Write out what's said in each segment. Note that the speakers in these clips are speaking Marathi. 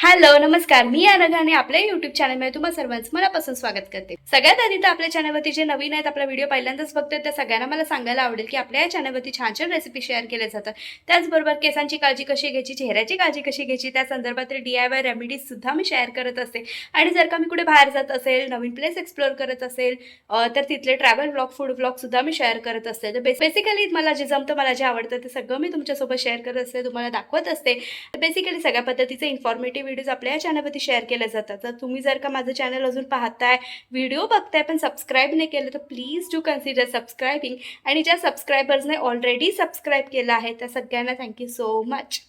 हॅलो नमस्कार. मी अनघा आणि आपल्या युट्यूब चॅनलमध्ये तुम्हाला सर्वांचं मनापासून स्वागत करते. सगळ्यात आधी तर आपल्या चॅनलवरती जे नवीन आहेत आपला व्हिडिओ पहिल्यांदाच बघतोय त्या सगळ्यांना मला सांगायला आवडेल की आपल्या या चॅनलवरती छान छान रेसिपी शेअर केल्या जातात. त्याचबरोबर केसांची काळजी कशी घ्यायची चेहऱ्याची काळजी कशी घ्यायची त्या संदर्भातील डी आय वाय रेमेडीज सुद्धा मी शेअर करत असते. आणि जर का मी कुठे बाहेर जात असेल नवीन प्लेस एक्सप्लोअर करत असेल तर तिथले ट्रॅव्हल ब्लॉग फूड ब्लॉग सुद्धा मी शेअर करत असते. तर बेसिकली मला जे जमतं मला जे आवडतं ते सगळं मी तुमच्यासोबत शेअर करत असते तुम्हाला दाखवत असते. बेसिकली सगळ्या पद्धतीचे इन्फॉर्मेटिव्ह व्हिडिओज आपल्या या चॅनलवरती शेअर केले जातात. तर तुम्ही जर का माझं चॅनल अजून पाहताय व्हिडिओ बघताय पण सबस्क्राईब नाही केलं तर प्लीज डू कन्सिडर सबस्क्रायबिंग आणि ज्या सबस्क्रायबर्सने ऑलरेडी सबस्क्राईब केलं आहे त्या सगळ्यांना थँक्यू सो मच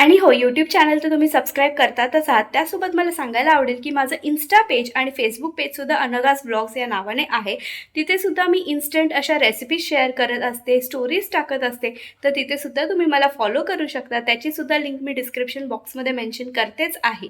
आणि हो यूट्यूब चॅनल तर तुम्ही सबस्क्राईब करतातच आहात. त्यासोबत मला सांगायला आवडेल की माझं इन्स्टा पेज आणि फेसबुक पेजसुद्धा अनगास ब्लॉग्स या नावाने आहे. तिथे सुद्धा मी इन्स्टंट अशा रेसिपीज शेअर करत असते स्टोरीज टाकत असते. तर तिथे सुद्धा तुम्ही मला फॉलो करू शकता. त्याची सुद्धा लिंक मी डिस्क्रिप्शन बॉक्समध्ये मेन्शन करतेच आहे.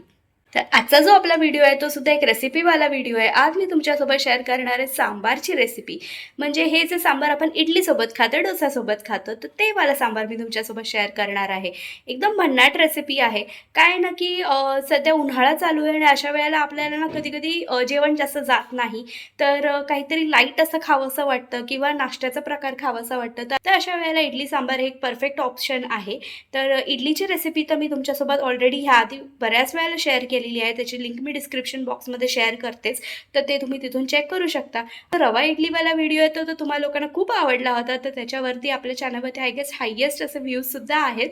तर आजचा जो आपला व्हिडिओ आहे तो सुद्धा एक रेसिपीवाला व्हिडिओ आहे. आज मी तुमच्यासोबत शेअर करणार आहे सांबारची रेसिपी म्हणजे हे जे सांबार आपण इडलीसोबत खातो डोसासोबत खातो तर ते वाला सांबार मी तुमच्यासोबत शेअर करणार आहे. एकदम भन्नाट रेसिपी आहे. काय ना की सध्या उन्हाळा चालू आहे आणि अशा वेळेला आपल्याला ना कधी कधी जेवण जास्त जात नाही. तर काहीतरी लाइट असं खावंसं वाटतं किंवा नाश्त्याचा प्रकार खावासा वाटतं. तर- अशा वेळेला इडली सांबार हे एक परफेक्ट ऑप्शन आहे. तर इडलीची रेसिपी तर मी तुमच्यासोबत ऑलरेडी ह्या आधी बऱ्याच वेळेला शेअर केली केलेली आहे. त्याची लिंक मी डिस्क्रिप्शन बॉक्समध्ये शेअर करतेच. तर ते तुम्ही तिथून चेक करू शकता. तर रवा इडलीवाला व्हिडिओ येतो तो तुम्हाला लोकांना खूप आवडला होता. तर त्याच्यावरती आपल्या चॅनलवरती आय गेस हायेस्ट असे व्ह्यूजसुद्धा आहेत.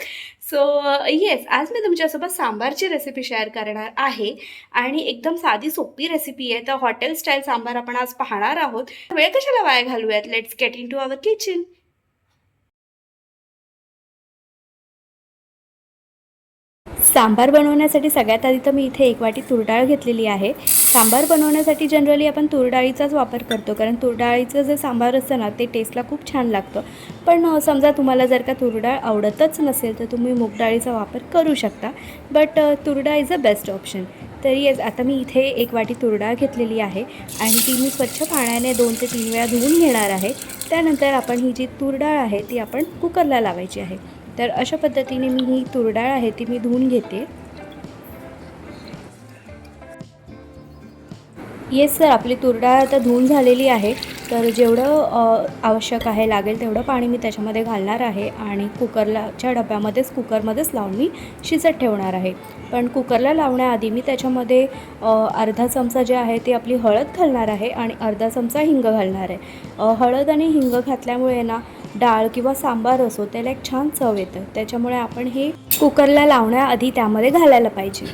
सो येस आज मी तुमच्यासोबत सांबारची रेसिपी शेअर करणार आहे. आणि एकदम साधी सोपी रेसिपी आहे. तर हॉटेल स्टाईल सांबार आपण आज पाहणार आहोत. वेळ कशाला वाया घालूयात? Let's get into our kitchen sambar बनवण्यासाठी सगळ्यात आधी तर मी इथे एक वाटी तुरडाळ घेतलेली आहे. सांबार बनवण्यासाठी जनरली आपण तुरडाळीचाच वापर करतो कारण तुरडाळीचं जे सांबार असतं ना ते टेस्टला खूप छान लागतं. पण समजा तुम्हाला जर का तुरडाळ आवडतच नसेल तर तुम्ही मूगडाळीचा वापर करू शकता. बट तुरडाळ इज अ बेस्ट ऑप्शन तरी आता मी इथे एक वाटी तुरडाळ घेतलेली आहे आणि ती मी स्वच्छ पाण्याने दोन ते तीन वेळा धुवून घेणार आहे. त्यानंतर आपण ही जी तुरडाळ आहे ती आपण कुकरला लावायची आहे. तर अशा पद्धतीने मी ही तुरडाळ आहे ती मी धुवून घेते. येस सर आपली तुरडाळ आता धुवून झालेली आहे. तर जेवढं आवश्यक आहे लागेल तेवढं पाणी मी त्याच्यामध्ये घालणार आहे आणि कुकरलाच्या डब्यामध्येच कुकरमध्येच लावून मी शिजत ठेवणार आहे. पण कुकरला लावण्याआधी मी त्याच्यामध्ये अर्धा चमचा जे आहे ते आपली हळद घालणार आहे आणि अर्धा चमचा हिंग घालणार आहे. हळद आणि हिंग घातल्यामुळे ना डाळ किंवा सांबार असो त्याला एक छान चव येतं. त्याच्यामुळे आपण हे कुकरला लावण्याआधी त्यामध्ये घालायला पाहिजे.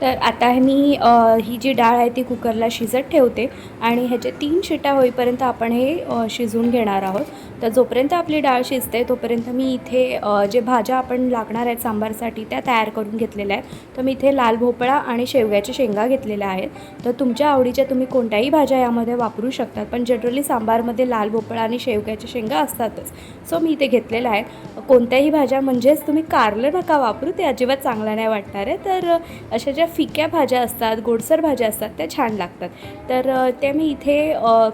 तर आता हे मी ही जी डाळ आहे ती कुकरला शिजत ठेवते आणि ह्याचे तीन शिट्या होईपर्यंत आपण हे शिजून शिजवून घेणार आहोत. तर जोपर्यंत आपली डाळ शिजते तोपर्यंत मी इथे जे भाज्या आपण लागणार आहेत सांबारसाठी त्या तयार करून घेतलेल्या आहेत. तर मी इथे लाल भोपळा आणि शेवग्याच्या शेंगा घेतलेल्या आहेत. तर तुमच्या आवडीच्या तुम्ही कोणत्याही भाज्या यामध्ये वापरू शकतात पण जनरली सांबारमध्ये लाल भोपळा आणि शेवग्याच्या शेंगा असतातच. सो मी इथे घेतलेल्या आहेत. कोणत्याही भाज्या म्हणजेच तुम्ही कारलं नका वापरू ते अजिबात चांगलं नाही वाटणार आहे. तर अशा ज्या फिक्या भाज्या असतात गोडसर भाज्या असतात त्या छान लागतात. तर त्या मी इथे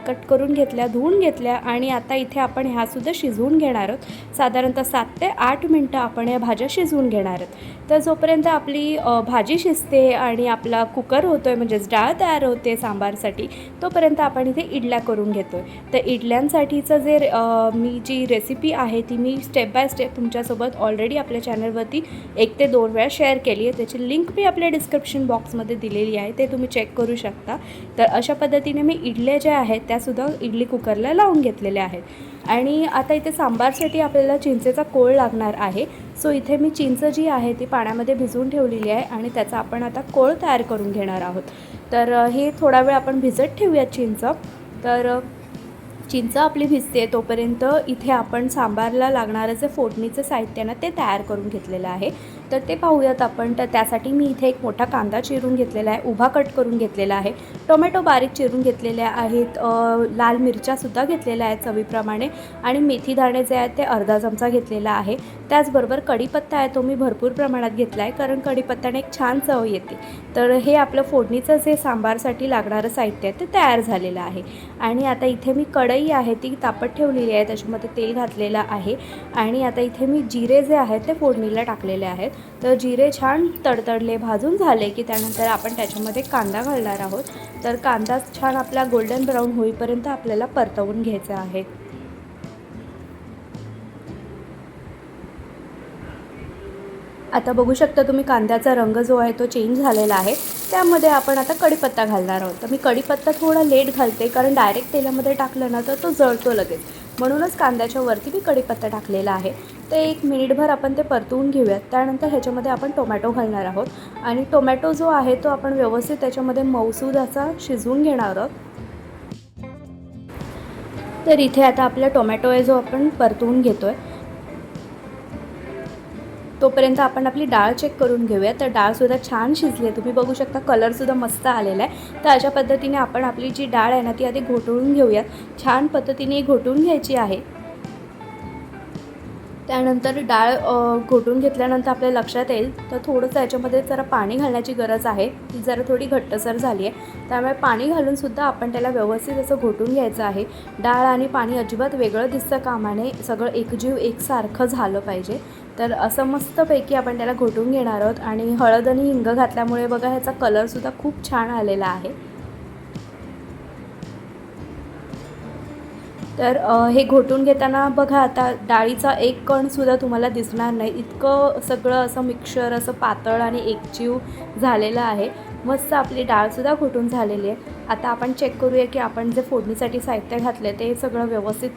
कट करून घेतल्या धुवून घेतल्या आणि आता इथे आपण ह्यासुद्धा शिजवून घेणार आहोत. साधारणतः सात ते आठ मिनटं आपण या भाज्या शिजवून घेणार आहोत. तर जोपर्यंत आपली भाजी शिजते आणि आपला कुकर होतो आहे म्हणजेच डाळ तयार होते सांबारसाठी तोपर्यंत आपण इथे इडल्या करून घेतो आहे तर इडल्यांसाठीचं जे मी जी रेसिपी आहे ती मी स्टेप बाय स्टेप तुमच्यासोबत ऑलरेडी आपल्या चॅनलवरती एक ते दोन वेळा शेअर केली आहे. त्याची लिंक मी आपल्या डिस्क्रिप्शन बॉक्समध्ये दिलेली आहे ते तुम्ही चेक करू शकता. तर अशा पद्धतीने मी इडल्या ज्या आहेत त्यासुद्धा इडली कुकरला लावून घेतलेल्या आहेत. आणि आता इथे सांबारसाठी आपल्याला चिंचेचा कोळ लागणार आहे. सो इथे मी चिंच जी आहे ती पाण्यामध्ये भिजवून ठेवलेली आहे आणि त्याचा आपण आता कोळ तयार करून घेणार आहोत. तर हे थोडा वेळ आपण भिजत ठेवूयात चिंच. तर चिंच आपली भिजते तोपर्यंत इथे आपण सांबारला लागणारं जे फोडणीचं साहित्य ना ते तयार करून घेतलेलं आहे. तर ते पाहूयात आपण. तर त्यासाठी मी इथे एक मोठा कांदा चिरून घेतलेला आहे उभा कट करून घेतलेला आहे. टोमॅटो बारीक चिरून घेतलेल्या आहेत लाल मिरच्यासुद्धा घेतलेल्या आहेत चवीप्रमाणे आणि मेथी दाणे जे आहेत ते अर्धा चमचा घेतलेला आहे. त्याचबरोबर कढीपत्ता आहे तो मी भरपूर प्रमाणात घेतला आहे कारण कढीपत्त्याने एक छान चव येते. तर हे आपलं फोडणीचं जे सांबारसाठी लागणारं साहित्य आहे ते तयार झालेलं आहे. आणि आता इथे मी कढई कढई आहे ती तापत ठेवलेली आहे त्याच्यामध्ये तेल घातलेलं आहे. आणि आता इथे मी जिरे जे आहेत ते फोडणीला टाकलेले आहेत. तर जिरे छान तडतडले भाजून झाले की त्यानंतर आपण त्याच्यामध्ये कांदा घालणार आहोत. तर कांदा छान आपला गोल्डन ब्राऊन होईपर्यंत आपल्याला परतवून घ्यायचा आहे. आता बघू शकता तुम्ही कांद्याचा रंग जो आहे तो चेंज झालेला आहे. त्यामध्ये आपण आता कढीपत्ता घालणार आहोत. तर मी कढीपत्ता थोडा लेट घालते कारण डायरेक्ट तेलामध्ये टाकलं ना तर तो जळतो लगेच. म्हणूनच कांद्याच्या वरती मी कढीपत्ता टाकलेला आहे. ते एक मिनिटभर आपण ते परतवून घेऊयात. त्यानंतर ह्याच्यामध्ये आपण टोमॅटो घालणार आहोत. आणि टोमॅटो जो आहे तो आपण व्यवस्थित त्याच्यामध्ये मौसूद असा शिजवून घेणार आहोत. तर इथे आता आपला टोमॅटो आहे जो आपण परतवून घेतो आहे तोपर्यंत आपण आपली डाळ चेक करून घेऊया तर डाळसुद्धा छान शिजली आहे. तुम्ही बघू शकता कलरसुद्धा मस्त आलेला आहे. तर अशा पद्धतीने आपण आपली जी डाळ आहे ना ती आधी घोटळून घेऊयात. छान पद्धतीने घोटळून घ्यायची आहे. त्यानंतर डाळ घोटून घेतल्यानंतर आपल्या लक्षात येईल. तर थोडंसं याच्यामध्ये जरा पाणी घालण्याची गरज आहे. ती जरा थोडी घट्टसर झाली आहे त्यामुळे पाणी घालूनसुद्धा आपण त्याला व्यवस्थित असं घोटून घ्यायचं आहे. डाळ आणि पाणी अजिबात वेगळं दिसतं कामाने. सगळं एकजीव एकसारखं झालं पाहिजे. तर असं मस्तपैकी आपण त्याला घोटून घेणार आहोत. आणि हळद आणि हिंग घातल्यामुळे बघा ह्याचा कलरसुद्धा खूप छान आलेला आहे. तर हे घोटून घेताना बघा आता डाळीचा एक कणसुद्धा तुम्हाला दिसणार नाही. इतकं सगळं असं मिक्सर असं पातळ आणि एकजीव झालेलं आहे. मस्त आपली डाळसुद्धा घोटून झालेली आहे. आता आपण चेक करूया की आपण जे फोडणीसाठी साहित्य घातलं आहे ते सगळं व्यवस्थित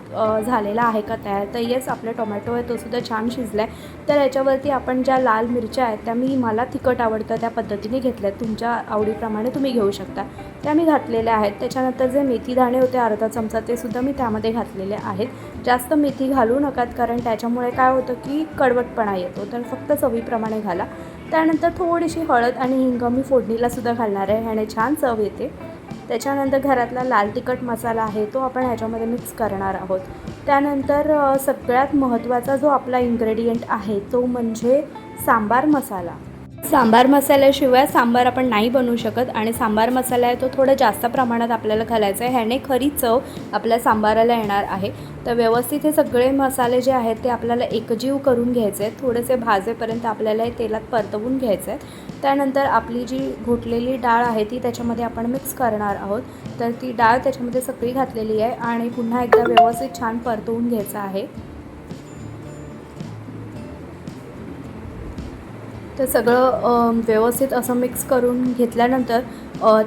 झालेलं आहे का तयार? तर येस आपला टोमॅटो आहे तो सुद्धा छान शिजला आहे तर याच्यावरती आपण ज्या लाल मिरच्या आहेत त्या मी मला तिखट आवडतं त्या पद्धतीने घेतल्या आहेत तुमच्या आवडीप्रमाणे तुम्ही घेऊ शकता. त्या मी घातलेल्या आहेत. त्याच्यानंतर जे मेथी दाणे होते अर्धा चमचा ते सुद्धा मी त्यामध्ये घातलेले आहेत. जास्त मेथी घालू नकात कारण त्याच्यामुळे काय होतं की कडवटपणा येतो. तर फक्त चवीप्रमाणे घाला. त्यानंतर थोडीशी हळद आणि हिंग मी फोडणीला सुद्धा घालणार आहे ह्याने छान चव येते. त्याच्यानंतर घरातला लाल तिखट मसाला आहे तो आपण ह्याच्यामध्ये मिक्स करणार आहोत. त्यानंतर सगळ्यात महत्त्वाचा जो आपला इन्ग्रेडियंट आहे तो म्हणजे सांबार मसाला. सांबार मसाल्याशिवाय सांबार आपण नाही बनवू शकत आणि सांबार मसाला आहे तो थोडा जास्त प्रमाणात आपल्याला घालायचा आहे. ह्याने खरी चव आपल्या सांबाराला येणार आहे. तर व्यवस्थित हे सगळे मसाले जे आहेत ते आपल्याला एकजीव करून घ्यायचे आहेत. थोडेसे भाजेपर्यंत आपल्याला हे तेलात परतवून घ्यायचे आहेत. त्यानंतर आपली जी घोटलेली डाळ आहे ती त्याच्यामध्ये आपण मिक्स करणार आहोत. तर ती डाळ त्याच्यामध्ये सगळी घातलेली आहे आणि पुन्हा एकदा व्यवस्थित छान परतवून घ्यायचं आहे. तर सगळं व्यवस्थित असं मिक्स करून घेतल्यानंतर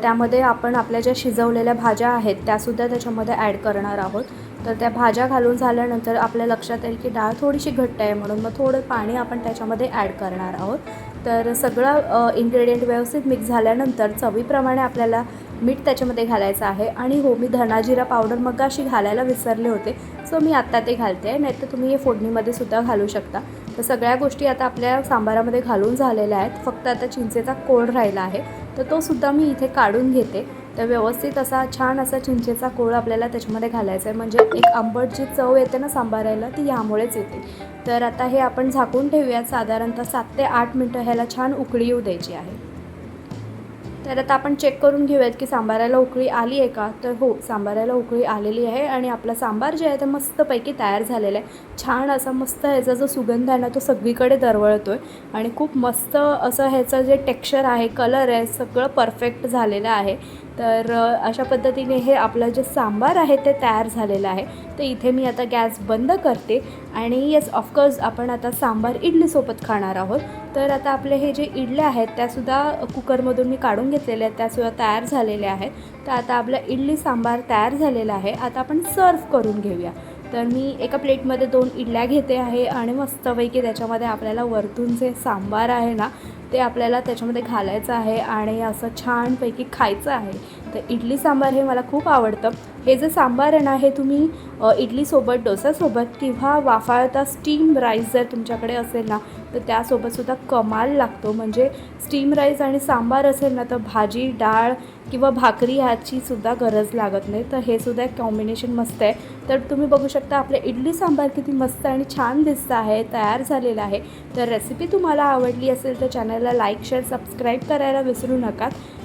त्यामध्ये आपण आपल्या ज्या शिजवलेल्या भाज्या आहेत त्यासुद्धा त्याच्यामध्ये ॲड करणार आहोत. तर त्या भाज्या घालून झाल्यानंतर आपल्या लक्षात येईल की डाळ थोडीशी घट्ट आहे म्हणून मग थोडं पाणी आपण त्याच्यामध्ये ॲड करणार आहोत. तर सगळं इन्ग्रेडियंट व्यवस्थित मिक्स झाल्यानंतर चवीप्रमाणे आपल्याला मीठ त्याच्यामध्ये घालायचं आहे. आणि हो मी धनाजिरा पावडर मग अशी घालायला विसरले होते. सो मी आत्ता ते घालते आहे. नाही तर तुम्ही हे फोडणीमध्ये सुद्धा घालू शकता. तर सगळ्या गोष्टी आता आपल्या सांबारामध्ये घालून झालेल्या आहेत. फक्त आता चिंचेचा कोळ राहिला आहे. तर तो सुद्धा मी इथे काढून घेते. तर व्यवस्थित असा छान असा चिंचेचा कोळ आपल्याला त्याच्यामध्ये घालायचा आहे. म्हणजे एक आंबट जी चव येते ना सांबारायला ती यामुळेच येते. तर आता हे आपण झाकून ठेवूयात. साधारणतः सात ते आठ मिनटं ह्याला छान उकळी येऊ द्यायची आहे. तर आता आपण चेक करून घेऊयात की सांबाराला उकळी आली आहे का? तर हो सांबाराला उकळी आलेली आहे आणि आपला सांबार जे आहे ते मस्तपैकी तयार झालेलं आहे. छान असा मस्त ह्याचा जो सुगंध आहे ना तो सगळीकडे दरवळतो आहे आणि खूप मस्त असं ह्याचं जे टेक्स्चर आहे कलर आहे सगळं परफेक्ट झालेलं आहे. तर अशा पद्धतीने हे आपलं जे सांबार आहे ते तयार झालेलं आहे. तर इथे मी आता गॅस बंद करते आणि येस ऑफकोर्स आपण आता सांबार इडलीसोबत खाणार आहोत. तर आता आपले हे जे इडल्या आहेत त्यासुद्धा कुकरमधून मी काढून घेतलेल्या आहेत त्यासुद्धा तयार झालेल्या आहेत. तर आता आपला इडली सांबार तयार झालेला आहे. आता आपण सर्व करून घेऊया. तर मी एका प्लेटमध्ये दोन इडल्या घेते आहे आणि मस्तपैकी त्याच्यामध्ये आपल्याला वरतून जे सांबार आहे ना ते आपल्याला त्याच्यामध्ये घालायचं आहे आणि असं छानपैकी खायचं आहे. तर इडली सांबार हे मला खूप आवडतं. हे जे सांबार आहे ना हे तुम्ही इडलीसोबत डोसासोबत किंवा वाफाळता स्टीम राईस जर तुमच्याकडे असेल ना तर त्यासोबतसुद्धा कमाल लागतो. म्हणजे स्टीम राईस आणि सांबार असेल ना तर भाजी डाळ किंवा भाकरी ह्याचीसुद्धा गरज लागत नाही. तर हे सुद्धा एक कॉम्बिनेशन मस्त आहे. तर तुम्ही बघू शकता आपलं इडली सांबार किती मस्त आणि छान दिसतं आहे तयार झालेलं आहे. तर रेसिपी तुम्हाला आवडली असेल तर चॅनलला लाईक शेअर सबस्क्राईब करायला विसरू नका.